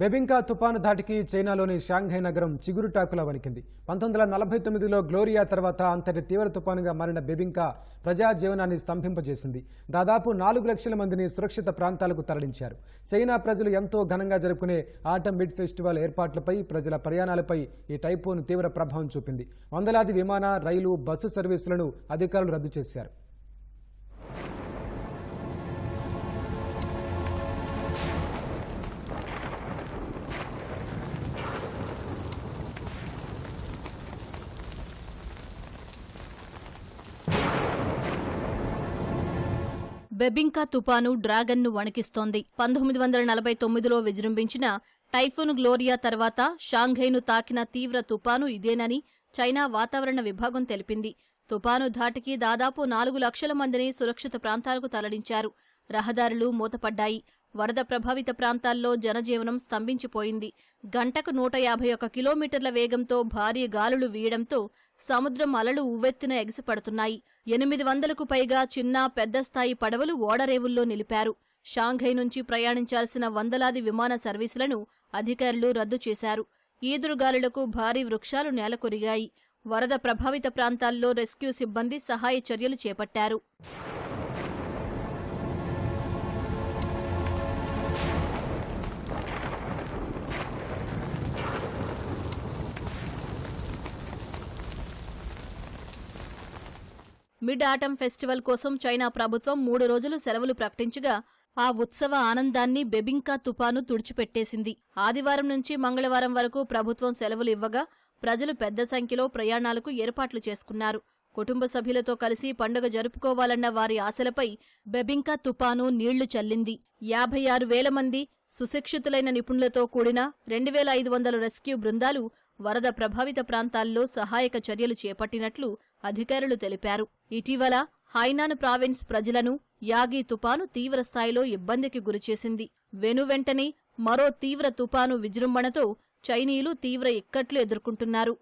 బెబింకా తుపాను ధాటికి చైనాలోని షాంఘై నగరం చిగురుటాకులా వణికింది. పంతొమ్మిది వందల నలభై తొమ్మిదిలో గ్లోరియా తర్వాత అంతటి తీవ్ర తుపానుగా మారిన బెబింకా ప్రజా జీవనాన్ని స్తంభింపజేసింది. దాదాపు నాలుగు లక్షల మందిని సురక్షిత ప్రాంతాలకు తరలించారు. చైనా ప్రజలు ఎంతో ఘనంగా జరుపుకునే ఆటం మిడ్ ఫెస్టివల్ ఏర్పాట్లపై ప్రజల ప్రయాణాలపై ఈ టైఫోన్ తీవ్ర ప్రభావం చూపింది. వందలాది విమాన రైలు బస్సు సర్వీసులను అధికారులు రద్దు చేశారు. బెబింకా తుపాను డ్రాగన్ను వణికిస్తోంది. పంతొమ్మిది వందల నలభై తొమ్మిదిలో విజృంభించిన టైఫూన్ గ్లోరియా తర్వాత షాంఘైను తాకిన తీవ్ర తుపాను ఇదేనని చైనా వాతావరణ విభాగం తెలిపింది. తుపాను ధాటికి దాదాపు నాలుగు లక్షల మందిని సురక్షిత ప్రాంతాలకు తరలించారు. రహదారులు మూతపడ్డాయి. వరద ప్రభావిత ప్రాంతాల్లో జనజీవనం స్తంభించిపోయింది. గంటకు నూట యాభై ఒక్క కిలోమీటర్ల వేగంతో భారీ గాలులు వీయడంతో సముద్రం అలలు ఉవ్వెత్తున ఎగిసిపడుతున్నాయి. ఎనిమిది వందలకు పైగా చిన్న పెద్ద స్థాయి పడవలు ఓడరేవుల్లో నిలిపారు. షాంఘై నుంచి ప్రయాణించాల్సిన వందలాది విమాన సర్వీసులను అధికారులు రద్దు చేశారు. ఈదురుగాలులకు భారీ వృక్షాలు నేలకొరిగాయి. వరద ప్రభావిత ప్రాంతాల్లో రెస్క్యూ సిబ్బంది సహాయ చర్యలు చేపట్టారు. మిడ్ ఆటమ్ ఫెస్టివల్ కోసం చైనా ప్రభుత్వం మూడు రోజులు సెలవులు ప్రకటించగా ఆ ఉత్సవ ఆనందాన్ని బెబింకా తుపాను తుడిచిపెట్టేసింది. ఆదివారం నుంచి మంగళవారం వరకు ప్రభుత్వం సెలవులు ఇవ్వగా ప్రజలు పెద్ద సంఖ్యలో ప్రయాణాలకు ఏర్పాట్లు చేసుకున్నారు. కుటుంబ సభ్యులతో కలిసి పండుగ జరుపుకోవాలన్న వారి ఆశలపై బెబింకా తుపాను నీళ్ళు చల్లింది. యాభై ఆరు వేల మంది సుశిక్షితులైన నిపుణులతో కూడిన రెండు వేల ఐదు వందల రెస్క్యూ బృందాలు వరద ప్రభావిత ప్రాంతాల్లో సహాయక చర్యలు చేపట్టినట్లు అధికారులు తెలిపారు. ఇటీవల హైనాన్ ప్రావిన్స్ ప్రజలను యాగి తుపాను తీవ్ర స్థాయిలో ఇబ్బందికి గురిచేసింది వెనువెంటనే మరో తీవ్ర తుపాను విజృంభణతో చైనీయులు తీవ్ర ఇక్కట్లు ఎదుర్కొంటున్నారు.